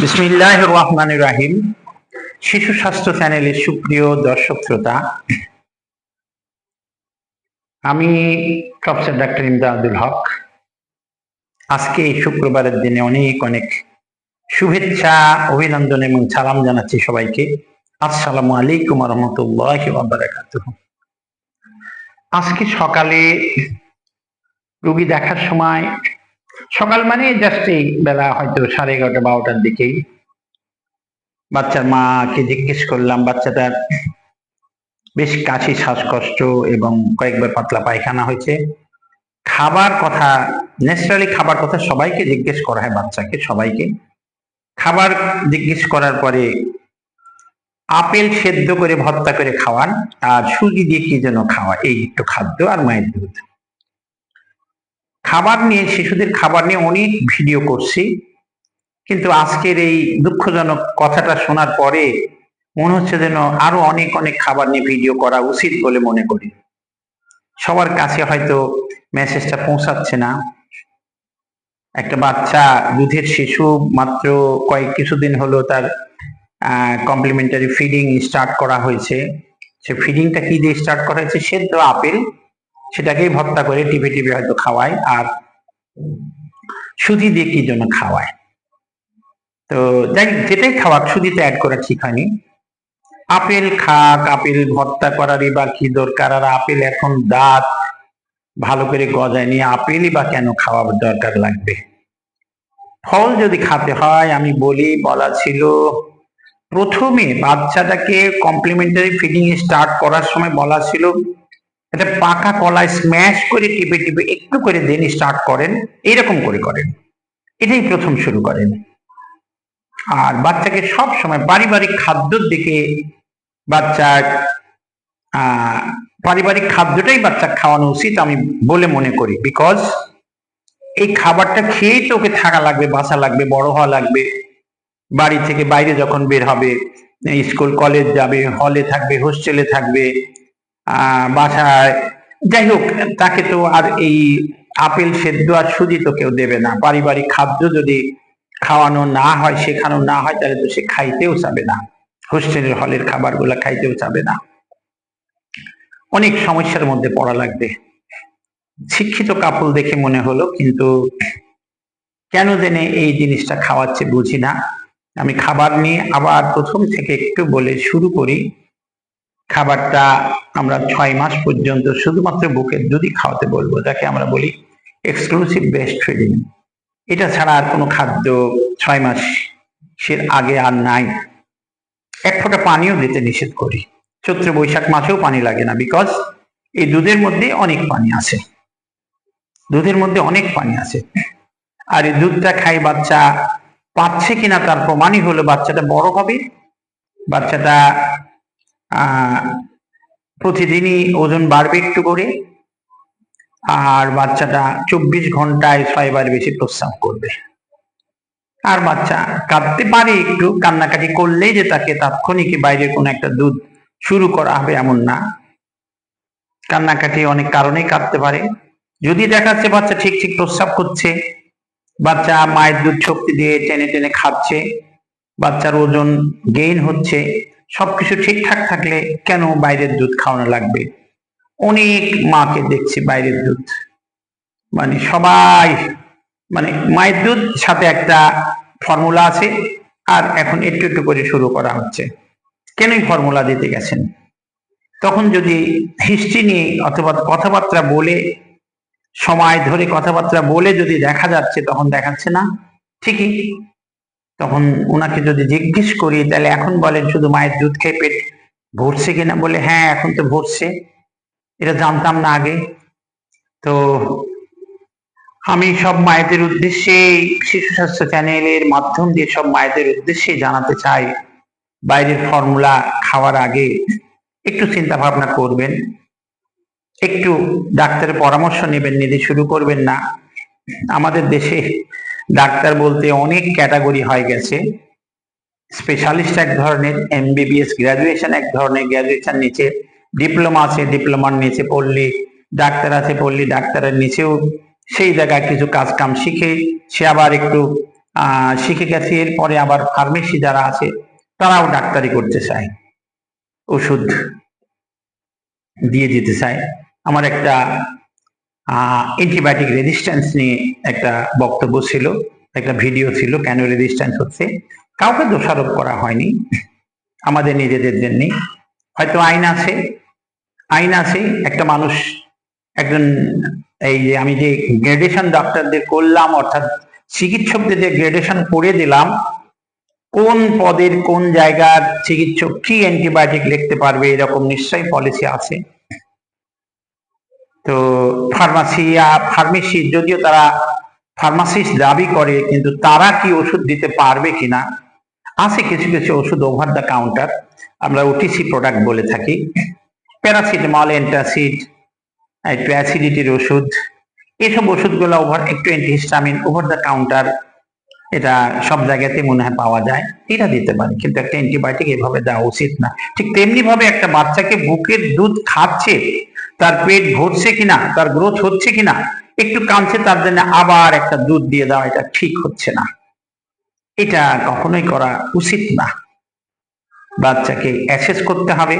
বিসমিল্লাহ রহমান রাহিম শিশু স্বাস্থ্য চ্যানেলের সুপ্রিয় দর্শক শ্রোতা, আমি প্রফেসর ডাক্তার ইমদাদুল হক। আজকে এই শুক্রবারের দিনে অনেক অনেক শুভেচ্ছা, অভিনন্দন এবং সালাম জানাচ্ছি সবাইকে। আসসালামু আলাইকুম রহমতুল্লাহ আজকে সকালে রুগী দেখার সময় সকাল মানে জাস্ট এই বেলা হয়তো সাড়ে এগারোটা, বারোটার দিকেই বাচ্চার মাকে জিজ্ঞেস করলাম, বাচ্চাটার বেশ কাশি, শ্বাসকষ্ট এবং কয়েকবার পাতলা পায়খানা হয়েছে। খাবার কথা, ন্যাচারালি খাবার কথা সবাইকে জিজ্ঞেস করা হয় বাচ্চাকে, সবাইকে। খাবার জিজ্ঞেস করার পরে আপেল সেদ্ধ করে ভর্তা করে খাওয়ান, আর সুজি দিয়ে কি যেন খাওয়া, এই একটু খাদ্য আর মায়ের দুধ। খাবার নিয়ে, শিশুদের খাবার নিয়ে অনেক ভিডিও করছি। কিন্তু আজকের এই দুঃখজনক কথাটা শোনার পরে মনে হচ্ছে যেন আরও অনেক অনেক খাবার নিয়ে ভিডিও করা উচিত বলে মনে করি। সবার কাছে হয়তো মেসেজটা পৌঁছাচ্ছে না। একটা বাচ্চা, দুধের শিশু মাত্র কয়েক কিছুদিন হলো তার কমপ্লিমেন্টারি ফিডিং স্টার্ট করা হয়েছে। সে ফিডিংটা কি দিয়ে স্টার্ট করা হয়েছে? সেদ্ধ আপেল। সেটাকেই ভর্তা করে টিপে টিপে হয়তো খাওয়ায় আর সুজি দিয়ে কি জন্য খাওয়ায়? তো যাই যেটাই খাওয়াক সুজিতে অ্যাড করা ঠিক হয়নি। আপেল খাক, আপেল ভর্তা করারই বা কি দরকার? আর আপেল এখন দাঁত ভালো করে গজায়নি, আপেলই বা কেন খাওয়ার দরকার লাগবে? ফল যদি খাতে হয়, আমি বলি, বলা ছিল, প্রথমে বাচ্চাটাকে কমপ্লিমেন্টারি ফিডিং স্টার্ট করার সময় বলা ছিল এটা পাকা কলায় স্ম্যাশ করে টিপে টিপে একটু করে দেন স্টার্ট করেন, এইরকম করে করেন। এটাই প্রথম শুরু করেন। আর বাচ্চাকে সব সময় পারিবারিক খাদ্যর দিকে বাচ্চার পারিবারিক খাদ্যটাই বাচ্চা খাওয়ানো উচিত আমি বলে মনে করি। বিকজ এই খাবারটা খেয়েই তো ওকে থাকা লাগবে, বাসা লাগবে, বড় হওয়া লাগবে। বাড়ি থেকে বাইরে যখন বের হবে, স্কুল, কলেজ যাবে হলে থাকবে হোস্টেলে থাকবে বাসায়। যাই হোক, তাকে তো আর এই আপেল সেদ্ধ আর সুজি তো কেউ দেবে না। পারিবারিক খাদ্য যদি খাওয়ানো না হয়, শেখানো না হয়, তাহলে তো সে খাইতেও চাবে না। হোস্টেলের হলের খাবারগুলো খাইতেও চাবে না। অনেক সমস্যার মধ্যে পড়া লাগবে। শিক্ষিত কাপল দেখে মনে হলো, কিন্তু কেন জেনে এই জিনিসটা খাওয়াচ্ছে বুঝি না। আমি খাবার নিয়ে আবার প্রথম থেকে একটু বলে শুরু করি। খাবারটা আমরা ছয় মাস পর্যন্ত শুধুমাত্র বুকের দুধই খাওয়াতে বলব। যাকে আমরা বলি এক্সক্লুসিভ বেস্ট ফিডিং এটা ছাড়া আর কোনো খাদ্য ছয় মাসের আগে আর নাই। এক ফোঁটা পানিও দিতে নিষেধ করি। চৈত্র বৈশাখ মাসেও পানি লাগে না বিকজ এই দুধের মধ্যে অনেক পানি আছে। দুধের মধ্যে অনেক পানি আছে। আর এই দুধটা খাই বাচ্চা পাচ্ছে কিনা তার প্রমাণই হলো বাচ্চাটা বড় হবে। বাচ্চাটা প্রতিদিনই ওজন বাড়বে একটু করে, আর বাচ্চাটা চব্বিশ ঘন্টায় ছয়বার বেশি প্রস্রাব করবে। আর বাচ্চা কাঁদতে পারে একটু, কান্নাকাটি করলেই যে তাকে তাৎক্ষণিক বাইরে কোনো একটা দুধ শুরু করা হবে এমন না। কান্নাকাটি অনেক কারণেই কাঁদতে পারে। যদি দেখাচ্ছে বাচ্চা ঠিক ঠিক প্রস্রাব করছে, বাচ্চা মায়ের দুধ শক্তি দিয়ে টেনে টেনে খাচ্ছে, বাচ্চার ওজন গেইন হচ্ছে সবকিছু ঠিকঠাক থাকলে কেন বাইরের দুধ খাওয়ানো লাগবে? অনেক মাকে দেখছি বাইরের দুধ। মানে সবাই মানে মায়ের দুধ সাথে একটা ফর্মুলা আছে, আর এখন একটু একটু করে শুরু করা হচ্ছে। কেনই ফর্মুলা দিতে গেছেন? তখন যদি হিস্ট্রি নিয়ে অথবা কথাবার্তা বলে, সময় ধরে কথাবার্তা বলে যদি দেখা যাচ্ছে, তখন দেখাচ্ছে না। ঠিকই। তখন ওনাকে যদি জিজ্ঞেস করি, তাহলে এখন বলেন শুধু মায়ের দুধ খেয়ে পেট ভরছে কিনা? বলে হ্যাঁ এখন তো ভরছে। এটা জানতাম না আগে। তো আমি সব মায়েদের উদ্দেশ্যে শিশু স্বাস্থ্য চ্যানেলের মাধ্যম দিয়ে সব মায়েদের উদ্দেশ্যে জানাতে চাই। বাইরের ফর্মুলা খাওয়ার আগে একটু চিন্তা ভাবনা করবেন। একটু ডাক্তারের পরামর্শ নেবেন, নিতে শুরু করবেন না। আমাদের দেশে ডাক্তার বলতে অনেক ক্যাটাগরি হয়ে গেছে। স্পেশালিস্ট এক ধরনের এমবিবিএস গ্রাজুয়েশন এক ধরনের গ্রাজুয়েশন নিচে ডিপ্লোমা আছে ডিপ্লোমার নিচে পড়লি, ডাক্তার আছে পড়লি ডাক্তারের নিচেও সেই জায়গায় কিছু কাজ কাম শিখে, সে আবার একটু শিখে গেছে, এরপরে আবার ফার্মেসি যারা আছে, তারাও ডাক্তারি করতে চায়। ওষুধ দিয়ে দিতে চায়। আমার একটা অ্যান্টিবায়োটিক রেজিস্ট্যান্স নিয়ে একটা বক্তব্য ছিল, একটা ভিডিও ছিল, কেন রেজিস্ট্যান্স হচ্ছে? কাউকে দোষারোপ করা হয়নি, আমাদের নিজেদের জন্যে। হয়তো আইন আছে আইন আছে, একটা মানুষ, একজন, এই যে আমি যে গ্রেডেশন ডাক্তারদের করলাম, অর্থাৎ চিকিৎসকদের যে গ্রেডেশন করে দিলাম, কোন পদের কোন জায়গার চিকিৎসক কি অ্যান্টিবায়োটিক লিখতে পারবে, এরকম নিশ্চয়ই পলিসি আছে। তো ফার্মাসি ফার্মেসি যদিও তারা ফার্মাসিস্ট দাবি করে, কিন্তু তারা কি ওষুধ দিতে পারবে কিনা? আছে কিছু কিছু ওষুধ ওভার দ্য কাউন্টার আমরা ওটিসি প্রোডাক্ট বলে থাকি। প্যারাসিটামল অ্যান্টাসিড একটু অ্যাসিডিটির ওষুধ, এসব ওষুধগুলো ওভার একটু অ্যান্টিহিস্টামিন ওভার দ্য কাউন্টার এটা সব জায়গাতে মনে হয় পাওয়া যায়। এটা দিতে পারে, কিন্তু একটা অ্যান্টিবায়োটিক এভাবে দেওয়া উচিত না। ঠিক তেমনি ভাবে একটা বাচ্চাকে বুকের দুধ খাচ্ছে তার পেট ভরছে কিনা, তার গ্রোথ হচ্ছে কিনা, একটু কাঁদছে তার জন্য আবার একটা দুধ দিয়ে দেওয়া, এটা ঠিক হচ্ছে না। এটা কখনোই করা উচিত না। বাচ্চাকে অ্যাসেস করতে হবে,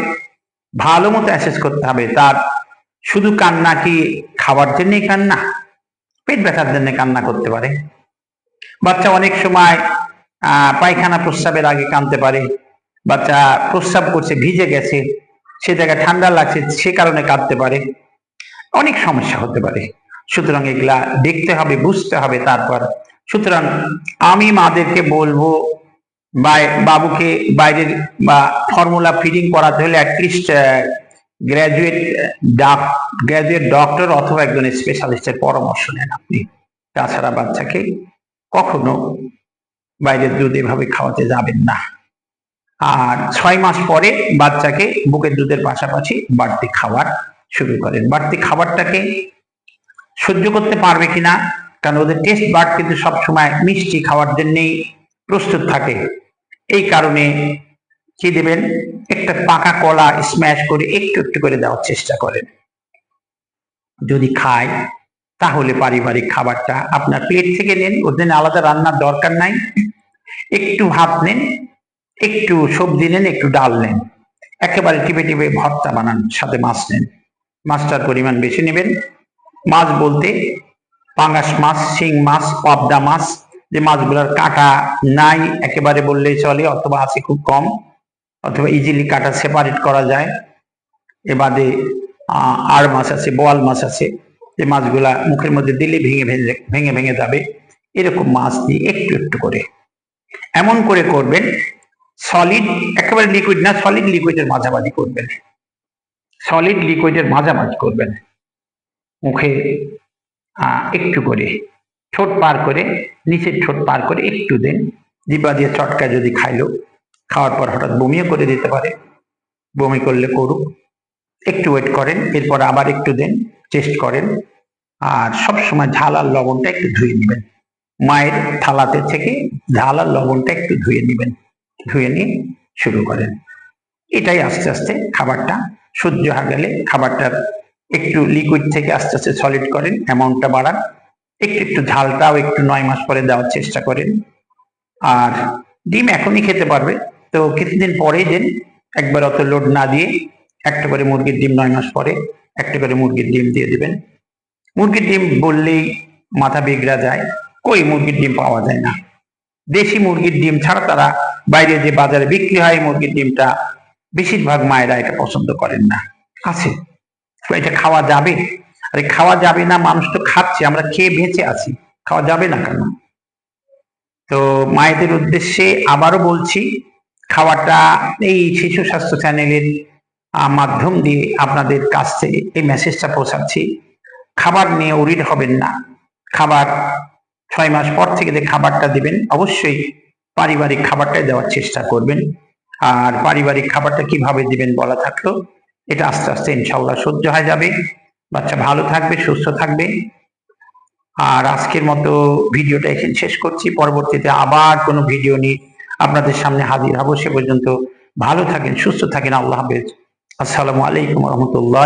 ভালো মতো অ্যাসেস করতে হবে, তার শুধু কান্না কি খাবার জন্যই কান্না? পেট ব্যথার জন্য কান্না করতে পারে। বাচ্চা অনেক সময় পায়খানা প্রস্রাবের আগে কানতে পারে। বাচ্চা প্রস্রাব করছে, ভিজে গেছে। সে জায়গায় ঠান্ডা লাগছে, সে কারণে কাঁদতে পারে। অনেক সমস্যা হতে পারে। সুতরাং এগুলা দেখতে হবে, বুঝতে হবে তারপর। সুতরাং আমি মাদেরকে বলব বাবুকে বাইরের বা ফর্মুলা ফিডিং করাতে হলে অ্যাটলিস্ট গ্র্যাজুয়েট গ্র্যাজুয়েট ডক্টর অথবা একজন স্পেশালিস্টের পরামর্শ নেন আপনি। তাছাড়া বাচ্চাকে কখনো বাইরের দুধ এভাবে খাওয়াতে যাবেন না। আর ছয় মাস পরে বাচ্চাকে বুকের দুধের পাশাপাশি বাড়তি খাবার শুরু করেন। বাড়তি খাবারটাকে সহ্য করতে পারবে কিনা, কারণ ওদের টেস্ট বার্ড কিন্তু সবসময় মিষ্টি খাওয়ার জন্যেই প্রস্তুত থাকে। এই কারণে কি দেবেন? একটা পাকা কলা স্ম্যাশ করে একটু একটু করে দেওয়ার চেষ্টা করেন। যদি খায়, তাহলে পারিবারিক খাবারটা আপনার প্লেট থেকে নেন। ওর জন্য আলাদা রান্নার দরকার নাই। একটু ভাত নেন একটু সবজি নেন, একটু ডাল নেন। একেবারে টিপে টিপে ভর্তা বানান, সাথে মাছ নেন। মাছটার পরিমাণ বেশি নেবেন। মাছ বলতে পাঙ্গাস মাছ, শিং মাছ, পাবদা মাছ, যে মাছগুলোর কাটা নাই একেবারে বললেই চলে, অথবা আছে খুব কম, অথবা ইজিলি কাটা সেপারেট করা যায়। এ বাদে আর মাছ আছে, বোয়াল মাছ আছে, যে মাছগুলা মুখের মধ্যে দিলে ভেঙে ভেঙে ভেঙে ভেঙে যাবে। এরকম মাছ দিয়ে একটু একটু করে। এমন করে করবেন সলিড একেবারে লিকুইড না সলিড লিকুইডের মাঝামাঝি করবেন। সলিড লিকুইডের মাঝামাঝি করবেন। মুখে একটু করে ঠোঁট পার করে, নিচের ঠোঁট পার করে একটু দেন। জিবা দিয়ে চটকা যদি খাইলো, খাওয়ার পর হঠাৎ বমিও করে দিতে পারে। বমি করলে করুক। একটু ওয়েট করেন, এরপর আবার একটু দেন টেস্ট করেন। আর সব সময় ঝাল আর লবণটা একটু ধুয়ে নেবেন। মায়ের থালাতে থেকে ঝাল আর লবণটা একটু ধুয়ে নেবেন। ধুয়ে নিয়ে শুরু করেন। এটাই আস্তে আস্তে খাবারটা সহ্য হয়ে গেলে খাবারটার একটু লিকুইড থেকে আস্তে আস্তে সলিড করেন অ্যামাউন্টটা বাড়ান। একটু একটু ঝালটাও একটু নয় মাস পরে দেওয়ার চেষ্টা করেন। আর ডিম এখনই খেতে পারবে। তো কিছুদিন পরেই দেন। একবার অত লোড না দিয়ে একটা করে মুরগির ডিম নয় মাস পরে একটা করে মুরগির ডিম দিয়ে দেবেন। মুরগির ডিম বললেই মাথা বিগড়া যায়। কই মুরগির ডিম পাওয়া যায় না। দেশি মুরগির ডিম ছাড়া তারা বাইরে যে বাজারে বিক্রি হয় মুরগির ডিমটা বেশিরভাগ মায়েরা এটা পছন্দ করেন না। আছে। এটা খাওয়া যাবে? আরে খাওয়া যাবে না, মানুষ তো খাচ্ছে, আমরা খেয়ে বেঁচে আছি। খাওয়া যাবে না কেন? তো মায়েদের উদ্দেশ্যে আবারও বলছি, খাওয়াটা এই শিশু স্বাস্থ্য চ্যানেলের মাধ্যম দিয়ে আপনাদের কাছ থেকে এই মেসেজটা পৌঁছাচ্ছি। খাবার নিয়ে উরিড হবেন না। খাবার ছয় মাস পর থেকে যে খাবারটা দিবেন, অবশ্যই পারিবারিক খাবারটাই দেওয়ার চেষ্টা করবেন। আর পারিবারিক খাবারটা কীভাবে দিবেন বলা থাকল, এটা আস্তে আস্তে ইনশাল্লাহ সহ্য হয়ে যাবে। বাচ্চা ভালো থাকবে, সুস্থ থাকবে। আর আজকের মতো ভিডিওটা এখানে শেষ করছি। পরবর্তীতে আবার কোনো ভিডিও নিয়ে আপনাদের সামনে হাজির হব। সে পর্যন্ত ভালো থাকেন, সুস্থ থাকেন। আল্লাহ হাফেজ। আসসালামু আলাইকুম রহমতুল্লাহ